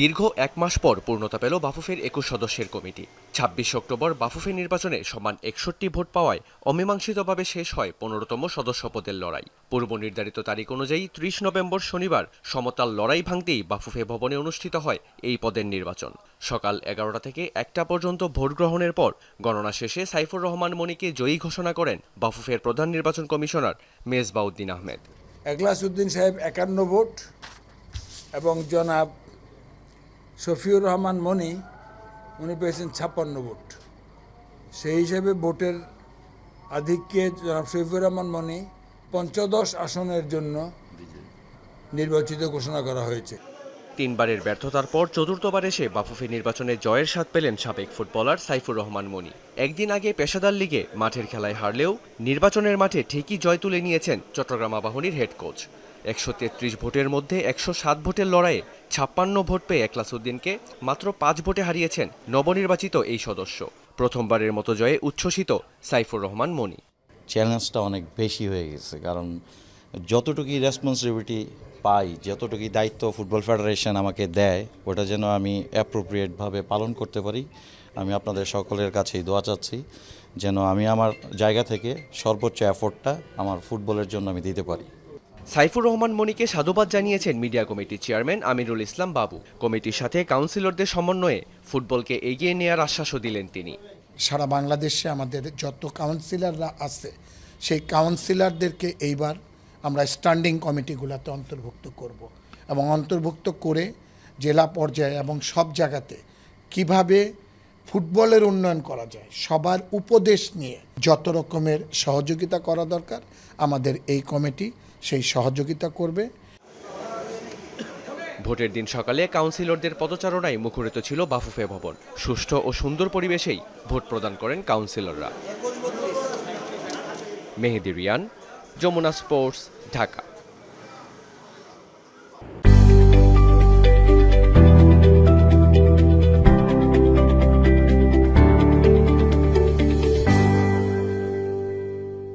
দীর্ঘ এক মাস পর পূর্ণতা পেল বাফুফের একুশ সদস্যের কমিটি। ছাব্বিশ অক্টোবর বাফুফে নির্বাচনে সমান একষট্টি ভোট পাওয়ায় অমীমাংসিতভাবে শেষ হয় পনেরোতম সদস্য পদের লড়াই। পূর্ব নির্ধারিত তারিখ অনুযায়ী ত্রিশ নভেম্বর শনিবার সমতাল লড়াই ভাঙতেই বাফুফে ভবনে অনুষ্ঠিত হয় এই পদের নির্বাচন। সকাল এগারোটা থেকে একটা পর্যন্ত ভোট গ্রহণের পর গণনা শেষে সাইফুর রহমান মনিকে জয়ী ঘোষণা করেন বাফুফের প্রধান নির্বাচন কমিশনার মেজবাউদ্দিন আহমেদ। এগলাসউদ্দিন সাহেব একান্ন ভোট এবং জনাব শফিউর রহমান মনি, উনি পেয়েছেন ছাপ্পান্ন ভোট। সেই হিসেবে ভোটের আধিক্যে জনাব শফিউর রহমান মনি পঞ্চদশ আসনের জন্য নির্বাচিত ঘোষণা করা হয়েছে। তিনবারের ব্যর্থতার পর চতুর্থবার এসে বাফুফে নির্বাচনে জয়ের স্বাদ পেলেন সাবেক ফুটবলার সাইফুর রহমান মনি। একদিন আগে পেশাদার লিগে মাঠের খেলায় হারলেও নির্বাচনের মাঠে ঠিকই জয় তুলে নিয়েছেন চট্টগ্রাম আবাহনীর হেড কোচ একশো তেত্রিশ ভোটের মধ্যে একশো সাত ভোটের লড়াইয়ে ছাপ্পান্ন ভোট পেয়ে একলাসউদ্দিনকে মাত্র পাঁচ ভোটে হারিয়েছেন নবনির্বাচিত এই সদস্য। প্রথমবারের মতো জয়ে উচ্ছ্বসিত সাইফুর রহমান মনি চ্যালেঞ্জটা অনেক বেশি হয়ে গেছে, কারণ যতটুকুই রেসপন্সিবিলিটি পাই, যতটুকুই দায়িত্ব ফুটবল ফেডারেশন আমাকে দেয়, ওটা যেন আমি অ্যাপ্রোপ্রিয়েটভাবে পালন করতে পারি। আমি আপনাদের সকলের কাছেই দোয়া চাচ্ছি যেন আমি আমার জায়গা থেকে সর্বোচ্চ এফোর্টটা আমার ফুটবলের জন্য আমি দিতে পারি। সাইফুর রহমান মনিকে সাধুবাদ জানিয়েছেন মিডিয়া কমিটির চেয়ারম্যান আমিরুল ইসলাম বাবু। কমিটির সাথে কাউন্সিলরদের সমন্বয়ে ফুটবলকে এগিয়ে নেওয়ার আশ্বাসও দিলেন তিনি। সারা বাংলাদেশে আমাদের যত কাউন্সিলররা আছে, সেই কাউন্সিলরদেরকে এইবার আমরা স্ট্যান্ডিং কমিটিগুলোতে অন্তর্ভুক্ত করব এবং অন্তর্ভুক্ত করে জেলা পর্যায়ে এবং সব জায়গাতে কীভাবে ফুটবলের উন্নয়ন করা যায়, সবার উপদেশ নিয়ে যত রকমের সহযোগিতা করা দরকার, আমাদের এই কমিটি সেই সহযোগিতা করবে। ভোটের দিন সকালে কাউন্সিলরদের পদচারণায় মুখরিত ছিল বাফুফে ভবন। সুষ্ঠু ও সুন্দর পরিবেশেই ভোট প্রদান করেন কাউন্সিলররা। মেহেদি রিয়ান, যমুনা স্পোর্টস, ঢাকা।